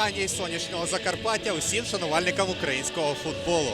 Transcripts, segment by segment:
вітання із сонячного Закарпаття усім шанувальникам українського футболу.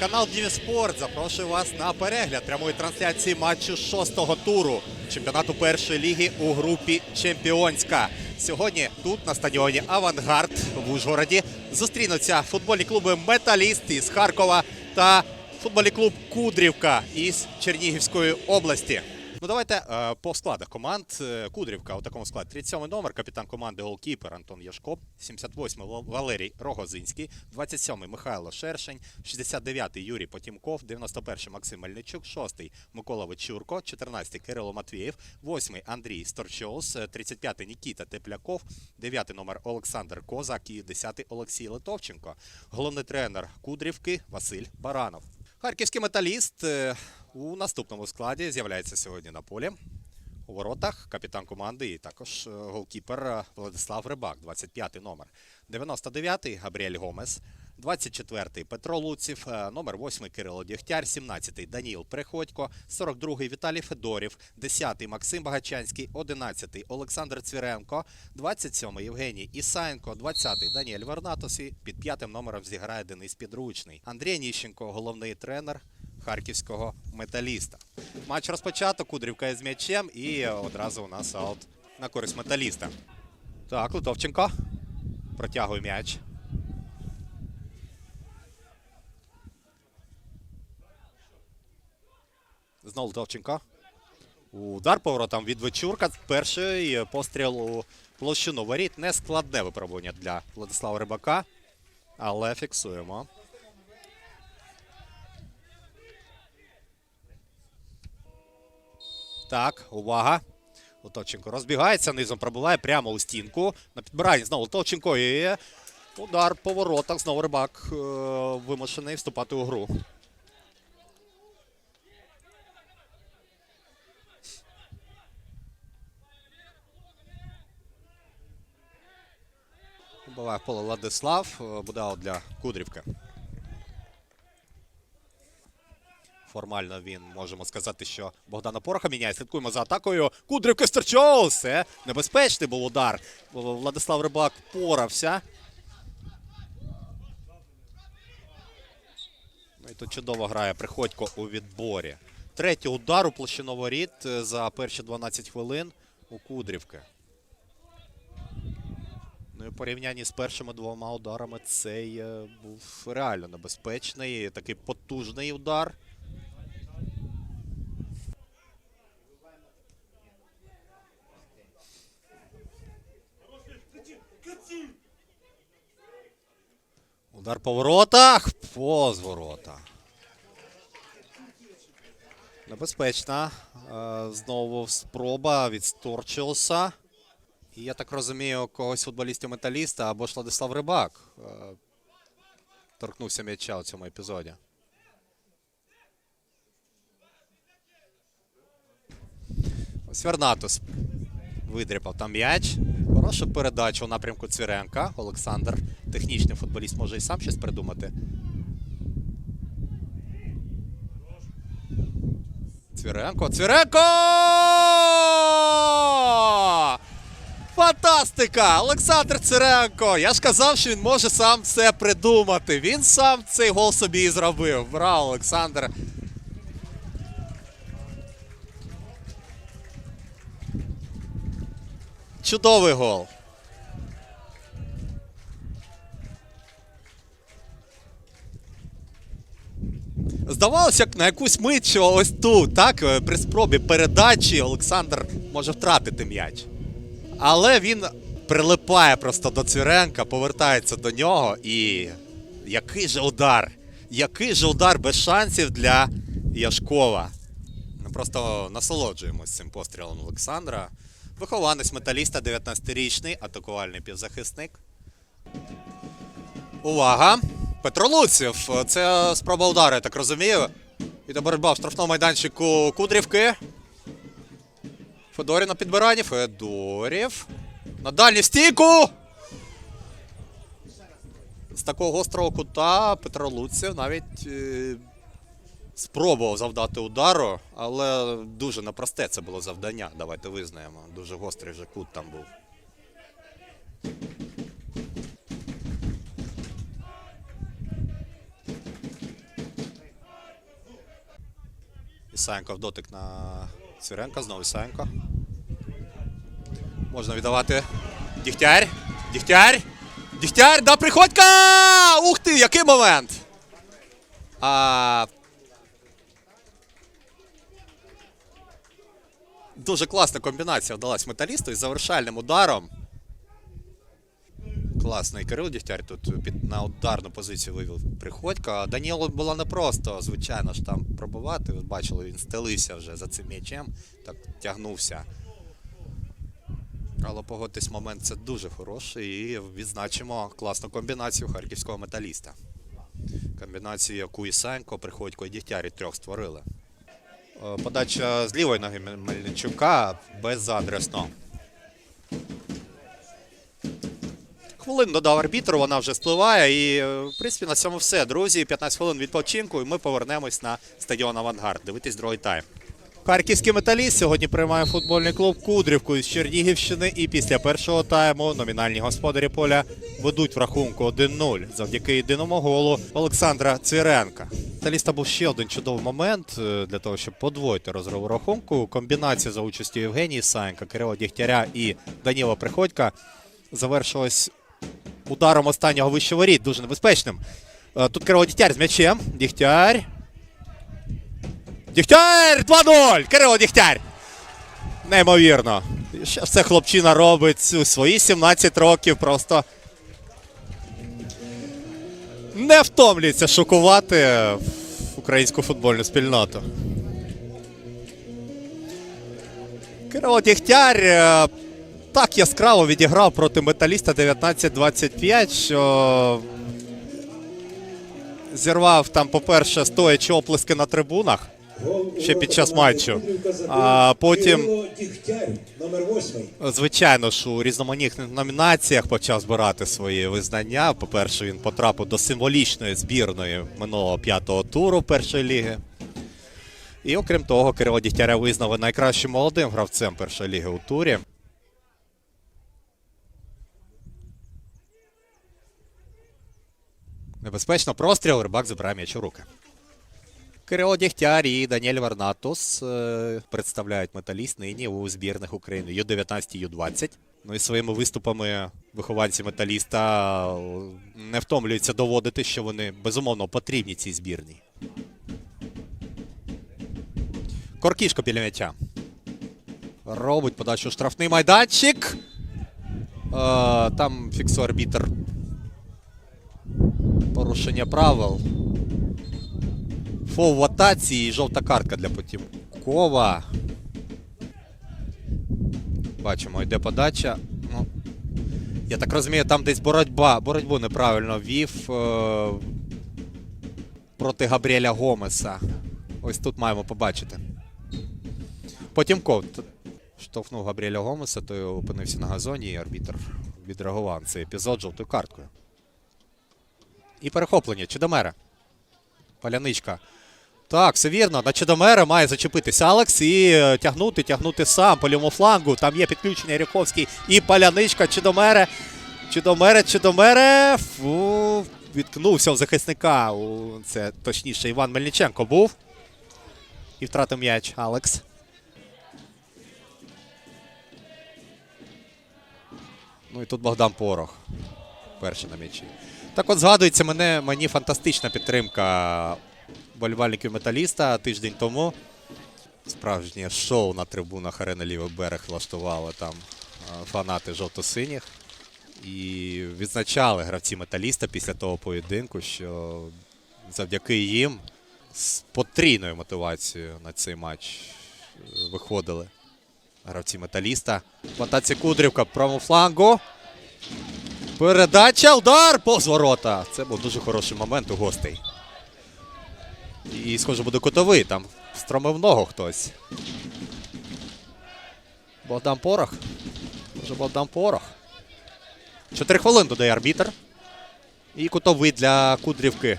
Канал Діві Спорт запрошує вас на перегляд прямої трансляції матчу шостого туру чемпіонату першої ліги у групі Чемпіонська. Сьогодні тут на стадіоні Авангард в Ужгороді зустрінуться футбольні клуби Металіст із Харкова та футбольний клуб Кудрівка із Чернігівської області. Ну давайте е, по складах команд. Е, Кудрівка у такому складі. 37 номер, капітан команди голкіпер Антон Яшко, 78 Вал- Валерій Рогозинський, 27 Михайло Шершень, 69 Юрій Потімков, 91 Максим Мельничук, 6 Микола Вечурко, 14 Кирило Матвієв, 8 Андрій Сторчоус, 35 Нікіта Тепляков, 9 номер Олександр Козак. І 10 Олексій Литовченко. Головний тренер Кудрівки Василь Баранов. Харківський металіст е, у наступному складі з'являється сьогодні на полі. У воротах капітан команди і також е, голкіпер е, Владислав Рибак, 25 номер. 99-й Габріель Гомес, 24-й Петро Луців, е, номер 8 Кирило Дігтяр, 17-й Даніл Приходько, 42-й Віталій Федорів, 10-й Максим Багачанський, 11-й Олександр Цвіренко, 27-й Євгеній Ісаєнко, 20-й Даніель Варнатос. І під п'ятим номером зіграє Денис Підручний. Андрій Ніщенко, головний тренер харківського металіста. Матч розпочато, Кудрівка із м'ячем і одразу у нас аут на користь металіста. Так, Литовченко протягує м'яч. Знову Литовченко. Удар поворотом від Вечурка. Перший постріл у площину воріт. Нескладне випробування для Владислава Рибака. Але фіксуємо. Так, увага. Литовченко розбігається, низом пробиває прямо у стінку. На підбиранні знову Литовченко і удар по воротах. Знову рибак е, вимушений вступати у гру. Буває поле Владислав. е, Буде для Кудрівки. Формально він можемо сказати, що Богдана Пороха міняє. Слідкуємо за атакою. Кудрівки Стерчоу. Це небезпечний був удар. Владислав Рибак порався. Ну і тут чудово грає Приходько у відборі. Третій удар у площину воріт е, за перші 12 хвилин у Кудрівки. Ну і в порівнянні з першими двома ударами цей е, був реально небезпечний. Такий потужний удар. Удар по воротах. Поз ворота. Небезпечна. Е, Знову спроба від Сторчилса. І я так розумію, когось футболістів металіста або ж Владислав Рибак е, торкнувся м'яча у цьому епізоді. Ось Вернатус видріпав там м'яч. Хороша передача у напрямку Цвіренка. Олександр, технічний футболіст, може і сам щось придумати. Цвіренко. Цвіренко! Фантастика! Олександр Циренко! Я ж казав, що він може сам все придумати. Він сам цей гол собі і зробив. Браво, Олександр! Чудовий гол. Здавалося, на якусь мить, що ось тут, так, е, при спробі передачі Олександр може втратити м'яч. Але він прилипає просто до Цвіренка, повертається до нього. І який же удар! Який же удар без шансів для Яшкова. Ми просто насолоджуємось цим пострілом Олександра. Вихованець металіста, 19-річний, атакувальний півзахисник. Увага! Петро Луців. Це спроба удару, я так розумію. Іде боротьба в штрафному майданчику Кудрівки. Федорів на підбиранні. Федорів. На дальню стійку! З такого гострого кута Петро Луців навіть е, спробував завдати удару, але дуже напросте це було завдання. Давайте визнаємо. Дуже гострий вже кут там був. Ісаєнко в дотик на Цвіренка. Знову Ісаєнко. Можна віддавати. Дігтяр. Дігтяр. Дігтяр. Да, приходька! Ух ти! Який момент! А Дуже класна комбінація вдалась металісту із завершальним ударом. Класний Кирил Дігтяр тут під, на ударну позицію вивів Приходько. А Данілу було непросто, звичайно ж, там пробувати. Ви бачили, він стелився вже за цим м'ячем, так тягнувся. Але погодьтесь, момент це дуже хороший і відзначимо класну комбінацію харківського металіста. Комбінацію, яку Ісенко, Приходько і Дігтяр і трьох створили. Е, Подача з лівої ноги Мельничука безадресно. Хвилин додав арбітру, вона вже спливає. І, е, в принципі, на цьому все. Друзі, 15 хвилин відпочинку, і ми повернемось на стадіон Авангард. Дивитись другий тайм. Харківський металіст сьогодні приймає футбольний клуб Кудрівку із Чернігівщини. І після першого тайму номінальні господарі поля ведуть в рахунку 1-0 завдяки єдиному голу Олександра Цвіренка. Металіста був ще один чудовий момент е, для того, щоб подвоїти розриву рахунку. Комбінація за участю Євгенії Саєнка, Кирила Дігтяря і Даніла Приходька завершилась ударом останнього вищого воріт, дуже небезпечним. Е, Тут Кирило Дігтяр з м'ячем. Дігтяр. Дігтяр! 2-0! Кирило Дігтяр! Неймовірно. Що ж це хлопчина робить у свої 17 років просто. Не втомлюється шокувати українську футбольну спільноту. Кирило Дігтяр е, так яскраво відіграв проти металіста 19-25, що зірвав там, по-перше, стоячи оплески на трибунах. Ще під час матчу. А потім, Звичайно ж, у різноманітних номінаціях почав збирати свої визнання. По-перше, він потрапив до символічної збірної минулого п'ятого туру першої ліги. І окрім того, Кирило Дігтяря визнали найкращим молодим гравцем першої ліги у турі. Небезпечно простріл, рибак забирає м'яч у руки. Кирило Дігтяр і Даніель Варнатус е, представляють металіст нині у збірних України Ю-19 і Ю-20. Ну і своїми виступами вихованці металіста не втомлюються доводити, що вони безумовно потрібні цій збірній. Коркішко біля м'яча. Робить подачу штрафний майданчик. Е, там фіксує арбітр. Порушення правил. Фол в атаці і жовта картка для Потімкова. Бачимо, йде подача. Ну, я так розумію, там десь боротьба. Боротьбу неправильно вів е- проти Габріеля Гомеса. Ось тут маємо побачити. Потімков штовхнув Габріеля Гомеса, той опинився на газоні, і арбітр відреагував цей епізод жовтою карткою. І перехоплення Чудомера. Паляничка. Так, все вірно. На Чудомера має зачепитись Алекс і е, тягнути, тягнути сам по лівому флангу. Там є підключення Ряховський і Паляничка. Чудомере. Чудомере, Чудомере. Фу, відкнувся в захисника. Це точніше Іван Мельниченко був. І втратив м'яч Алекс. Ну і тут Богдан Порох. Перший на м'ячі. Так от згадується мене, мені фантастична підтримка болівальників металіста тиждень тому. Справжнє шоу на трибунах арени Лівий берег влаштували там е, фанати жовто-синіх. І відзначали гравці металіста після того поєдинку, що завдяки їм з потрійною мотивацією на цей матч е, виходили гравці металіста. Плантація Кудрівка, правому флангу. Передача, удар повз ворота. Це був дуже хороший момент у гостей. І, схоже, буде кутовий. Там стромив ногу хтось. Богдан Порох. Може Богдан Порох. Чотири хвилин додає арбітр. І кутовий для Кудрівки.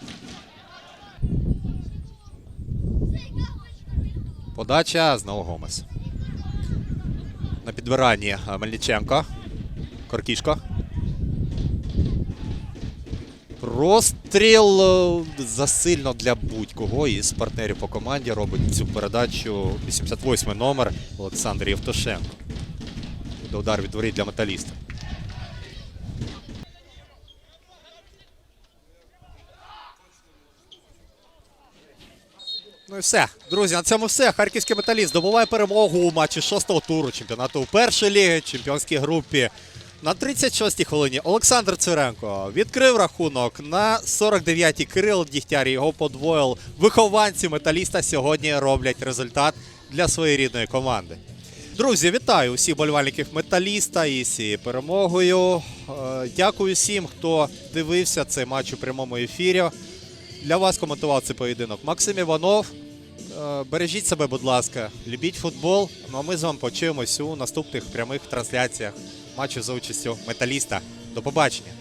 Подача знову Гомес. На підбиранні Мельниченко. Коркішко. Розстріл е, засильно для будь-кого із партнерів по команді робить цю передачу 88 номер Олександр Євтушенко. Буде удар від воріт для металіста. Ну і все. Друзі, на цьому все. Харківський металіст здобуває перемогу у матчі шостого туру чемпіонату першої ліги, чемпіонській групі. На 36-й хвилині Олександр Циренко відкрив рахунок на 49-й Кирил Дігтяр. Його подвоїв. Вихованці металіста сьогодні роблять результат для своєї рідної команди. Друзі, вітаю усіх болівальників металіста із цією перемогою. Е, Дякую всім, хто дивився цей матч у прямому ефірі. Для вас коментував цей поєдинок Максим Іванов. Е, Бережіть себе, будь ласка, любіть футбол. Ну а ми з вами почуємось у наступних прямих трансляціях матчів за участю металіста. До побачення.